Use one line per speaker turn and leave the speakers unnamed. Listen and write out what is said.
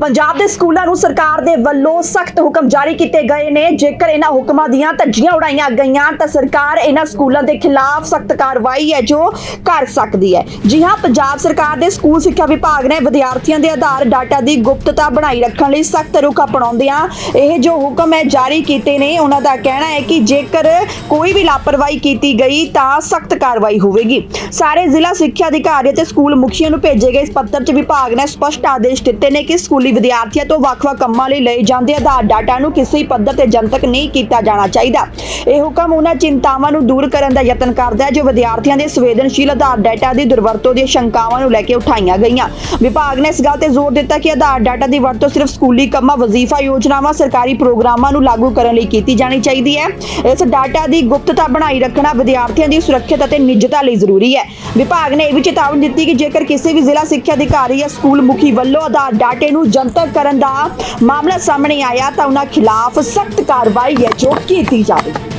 ਪੰਜਾਬ ਦੇ ਸਕੂਲਾਂ ਨੂੰ ਸਰਕਾਰ ਦੇ ਵੱਲੋਂ ਸਖਤ ਹੁਕਮ ਜਾਰੀ ਕੀਤੇ ਗਏ ਨੇ। ਜੇਕਰ ਇਹਨਾਂ ਹੁਕਮਾਂ ਦੀਆਂ ਧੱਜੀਆਂ ਉਡਾਈਆਂ ਗਈਆਂ, ਤਾਂ ਸਰਕਾਰ ਇਹਨਾਂ ਸਕੂਲਾਂ ਦੇ ਖਿਲਾਫ ਸਖਤ ਕਾਰਵਾਈ ਹੈ ਜੋ ਕਰ ਸਕਦੀ ਹੈ। ਜੀ ਹਾਂ, ਪੰਜਾਬ ਸਰਕਾਰ ਦੇ ਸਕੂਲ ਸਿੱਖਿਆ ਵਿਭਾਗ ਨੇ ਵਿਦਿਆਰਥੀਆਂ ਦੇ ਆਧਾਰ ਡਾਟਾ ਦੀ ਗੁਪਤਤਾ ਬਣਾਈ ਰੱਖਣ ਲਈ ਸਖਤ ਰੁਖ ਅਪਣਾਉਂਦਿਆਂ ਇਹ ਜੋ ਹੁਕਮ ਹੈ ਜਾਰੀ ਕੀਤੇ ਨੇ, ਉਹਨਾਂ ਦਾ ਕਹਿਣਾ ਹੈ ਕਿ ਜੇਕਰ ਕੋਈ ਵੀ ਲਾਪਰਵਾਹੀ ਕੀਤੀ ਗਈ, ਤਾਂ ਸਖਤ ਕਾਰਵਾਈ ਹੋਵੇਗੀ। ਸਾਰੇ ਜ਼ਿਲ੍ਹਾ ਸਿੱਖਿਆ ਅਧਿਕਾਰੀ ਅਤੇ ਸਕੂਲ ਮੁਖੀਆਂ ਨੂੰ ਭੇਜੇ ਗਏ ਇਸ ਪੱਤਰ 'ਚ ਵਿਭਾਗ ਨੇ ਸਪਸ਼ਟ ਆਦੇਸ਼ ਦਿੱਤੇ ਨੇ ਕਿ ਸਕੂਲ ਵਿਦਿਆਰਥੀਆਂ ਤੋਂ ਵੱਖ-ਵੱਖ ਕੰਮਾਂ ਲਈ ਲਏ ਜਾਂਦੇ ਆਧਾਰ ਡਾਟਾ ਨੂੰ ਕਿਸੇ ਪੱਧਰ ਤੇ ਜਨਤਕ ਨਹੀਂ ਕੀਤਾ ਜਾਣਾ ਚਾਹੀਦਾ। ਇਹ ਹੁਕਮ ਉਹਨਾਂ ਚਿੰਤਾਵਾਂ ਨੂੰ ਦੂਰ ਕਰਨ ਦਾ ਯਤਨ ਕਰਦਾ ਹੈ, ਜੋ ਵਿਦਿਆਰਥੀਆਂ ਦੇ ਸੰਵੇਦਨਸ਼ੀਲ ਆਧਾਰ ਡਾਟਾ ਦੀ ਦੁਰਵਰਤੋਂ ਦੀਆਂ ਸ਼ੰਕਾਵਾਂ ਨੂੰ ਲੈ ਕੇ ਉਠਾਈਆਂ ਗਈਆਂ। ਵਿਭਾਗ ਨੇ ਇਸ ਗੱਲ ਤੇ ਜ਼ੋਰ ਦਿੱਤਾ ਕਿ ਆਧਾਰ ਡਾਟਾ ਦੀ ਵਰਤੋਂ ਸਿਰਫ ਸਕੂਲੀ ਕੰਮਾਂ, ਵਜ਼ੀਫਾ ਯੋਜਨਾਵਾਂ, ਸਰਕਾਰੀ ਪ੍ਰੋਗਰਾਮਾਂ ਨੂੰ ਲਾਗੂ ਕਰਨ ਲਈ ਕੀਤੀ ਜਾਣੀ ਚਾਹੀਦੀ ਹੈ। ਇਸ ਡਾਟਾ ਦੀ ਗੁਪਤਤਾ ਬਣਾਈ ਰੱਖਣਾ ਵਿਦਿਆਰਥੀਆਂ ਦੀ ਸੁਰੱਖਿਅਤ ਅਤੇ ਨਿੱਜਤਾ ਲਈ ਜ਼ਰੂਰੀ ਹੈ। ਵਿਭਾਗ ਨੇ ਇਹ ਵੀ ਚੇਤਾਵਨੀ ਦਿੱਤੀ ਕਿ ਜੇਕਰ ਕਿਸੇ ਵੀ ਜ਼ਿਲ੍ਹਾ ਸਿੱਖਿਆ ਅਧਿਕਾਰੀ ਜਾਂ ਸਕੂਲ ਮੁਖੀ ਵੱਲੋਂ ਆਧਾਰ ਡਾਟੇ ਨੂੰ ਜਨਤਕ ਕਰਨ ਦਾ ਮਾਮਲਾ ਸਾਹਮਣੇ ਆਇਆ ਤਾਂ ਉਹਨਾਂ ਖਿਲਾਫ ਸਖਤ ਕਾਰਵਾਈ ਹੈ ਜੋ ਕੀਤੀ ਜਾਵੇਗੀ।